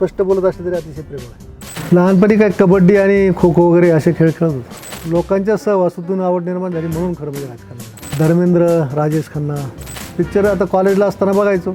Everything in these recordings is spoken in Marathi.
स्पष्ट बोलत असले तरी अतिशय प्रेमळ आहे. लहानपणी काय कबड्डी आणि खो खो वगैरे असे खेळ खेळत होतो. लोकांच्या सहवासातून आवड निर्माण झाली म्हणून खरं म्हणजे राजकारण धर्मेंद्र राजेश खन्ना. पिक्चर आता कॉलेजला असताना बघायचो.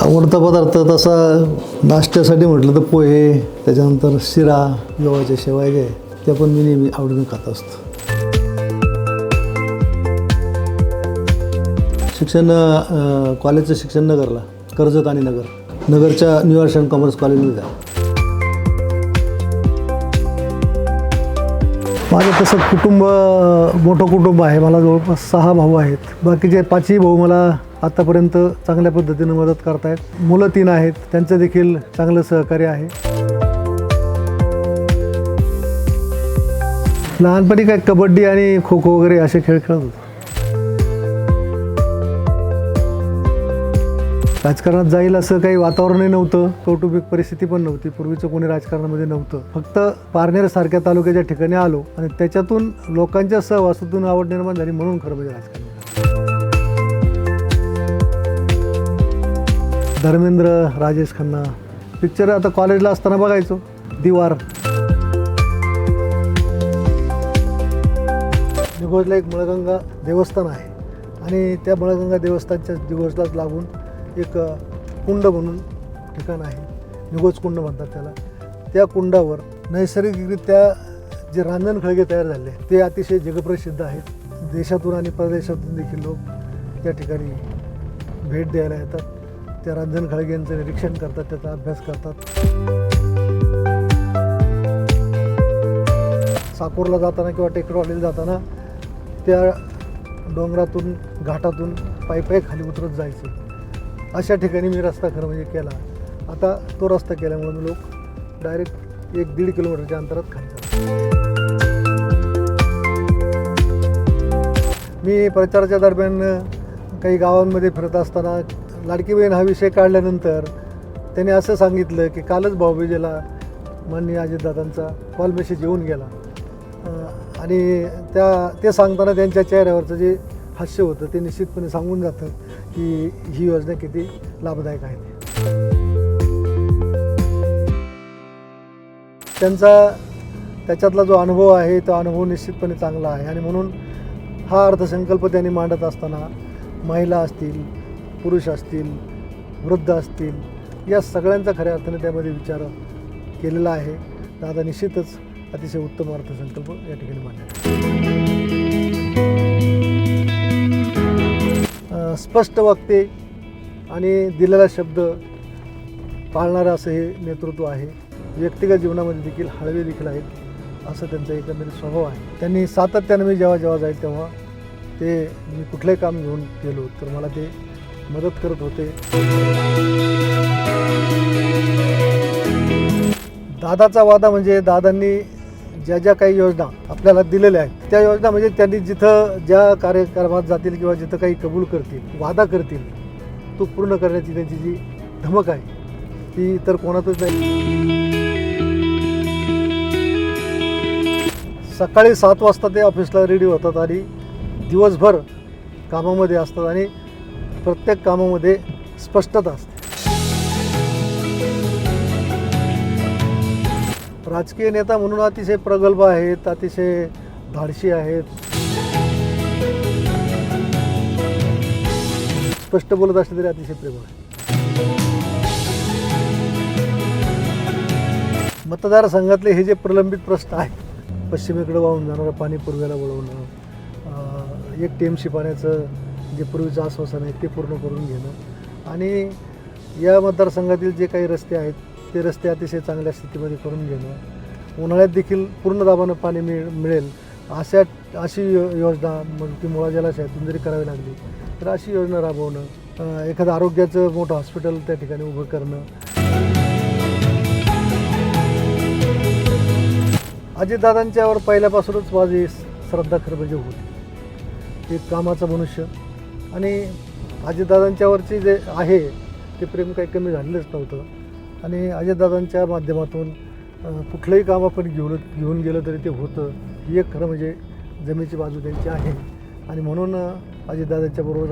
आवडता पदार्थ तसा नाश्त्यासाठी म्हटलं तर पोहे त्याच्यानंतर शिरा गव्हाच्या शेवाय जे आहे, त्या पण मी नेहमी आवडीने खात असतो. शिक्षण कॉलेजचं शिक्षण नगरला कर्जत आणि नगर. नगरच्या न्यू आर्ट्स अँड कॉमर्स कॉलेजमध्ये झालं माझं तसं कुटुंब मोठं कुटुंब आहे. मला जवळपास सहा भाऊ आहेत. बाकीचे पाचही भाऊ मला आत्तापर्यंत चांगल्या पद्धतीनं मदत करतायत. मुलं तीन आहेत त्यांचं देखील चांगलं सहकार्य आहे. लहानपणी काय कबड्डी आणि खो खो वगैरे असे खेळ खेळत होतो. राजकारणात जाईल असं काही वातावरणही नव्हतं कौटुंबिक परिस्थिती पण नव्हती. पूर्वीचं कोणी राजकारणामध्ये नव्हतं. फक्त पारनेर सारख्या तालुक्याच्या ठिकाणी आलो आणि त्याच्यातून लोकांच्या सहवासातून आवड निर्माण झाली म्हणून खरं म्हणजे राजकारण धर्मेंद्र राजेश खन्ना. पिक्चर आता कॉलेजला असताना बघायचो. दिवार. निघोजला एक मळगंगा देवस्थान आहे. आणि त्या मळगंगा देवस्थानच्या दिवसलाच लागून एक कुंड म्हणून ठिकाण आहे. निगोज कुंड म्हणतात त्याला. त्या कुंडावर नैसर्गिकरित्या जे रांजण खळगे तयार झाले ते अतिशय जगप्रसिद्ध आहेत. देशातून आणि परदेशातून देखील लोक त्या ठिकाणी भेट द्यायला येतात. त्या खळगे यांचं निरीक्षण करतात त्याचा अभ्यास करतात. साकूरला जाताना किंवा टेकडवाडीला जाताना त्या डोंगरातून घाटातून पायी पायी खाली उतरत जायचे. अशा ठिकाणी मी रस्ता खरं म्हणजे केला. आता तो रस्ता केल्यामुळे मी लोक डायरेक्ट एक दीड किलोमीटरच्या अंतरात खाली जातो मी प्रचाराच्या दरम्यान काही गावांमध्ये फिरत असताना लाडकी बहीण हा विषय काढल्यानंतर त्याने असं सांगितलं की कालच भाऊबीजेला माननीय अजितदादांचा कॉल मेसेज येऊन गेला. आणि त्या ते सांगताना त्यांच्या चेहऱ्यावरचं जे हास्य होतं ते निश्चितपणे सांगून जातं की ही योजना किती लाभदायक आहे. त्यांचा त्याच्यातला जो अनुभव आहे तो अनुभव निश्चितपणे चांगला आहे. आणि म्हणून हा अर्थसंकल्प त्यांनी मांडत असताना महिला असतील पुरुष असतील वृद्ध असतील या सगळ्यांचा खऱ्या अर्थाने त्यामध्ये विचार केलेला आहे. दादा निश्चितच अतिशय उत्तम अर्थसंकल्प या ठिकाणी मांडला स्पष्ट वागते आणि दिलेला शब्द पाळणारं असं हे नेतृत्व आहे. व्यक्तिगत जीवनामध्ये देखील हळवे देखील आहेत असं त्यांचा एकंदरीत स्वभाव आहे. त्यांनी सातत्यानं मी जेव्हा जेव्हा जाईल तेव्हा ते मी कुठलंही काम घेऊन गेलो तर मला ते मदत करत होते. दादाचा वादा म्हणजे दादांनी ज्या ज्या काही योजना आपल्याला दिलेल्या आहेत त्या योजना म्हणजे त्यांनी जिथं ज्या कार्यक्रमात जातील किंवा जिथं काही कबूल करतील वादा करतील तो पूर्ण करण्याची त्यांची जी धमक आहे ती इतर कोणातच नाही. सकाळी सात वाजता ते ऑफिसला रेडी होतात आणि दिवसभर कामामध्ये असतात आणि प्रत्येक कामामध्ये स्पष्टता असते. राजकीय नेता म्हणून अतिशय प्रगल्भ आहेत अतिशय धाडशी आहेत. स्पष्ट बोलत असले तरी अतिशय प्रेमळ आहे मतदारसंघातले हे जे प्रलंबित प्रश्न आहेत पश्चिमेकडे वाहून जाणारं पाणी पूर्वेला वळवणं एक टी एम सी पाण्याचं जे पूर्वीचं आश्वासन आहे ते पूर्ण करून घेणं. आणि या मतदारसंघातील जे काही रस्ते आहेत ते रस्ते अतिशय चांगल्या स्थितीमध्ये करून घेणं. उन्हाळ्यात देखील पूर्ण दाबानं पाणी मिळ मिळेल. अशा अशी यो- योजना मग ती मुळा जलाशयातून जरी करावी लागली तर अशी योजना राबवणं एखादं आरोग्याचं मोठं हॉस्पिटल त्या ठिकाणी उभं करणं. अजितदादांच्यावर पहिल्यापासूनच माझी श्रद्धा खरं म्हणजे होती. एक कामाचं मनुष्य. आणि अजितदादांच्यावरची जे आहे ते प्रेम काही कमी झालेलंच नव्हतं. आणि अजितदादांच्या माध्यमातून कुठलंही काम आपण घेऊन घेऊन गेलं तरी ते होतं. ही एक खरं म्हणजे जमेची बाजू त्यांची आहे. आणि म्हणून अं, अजितदादांच्या बरोबर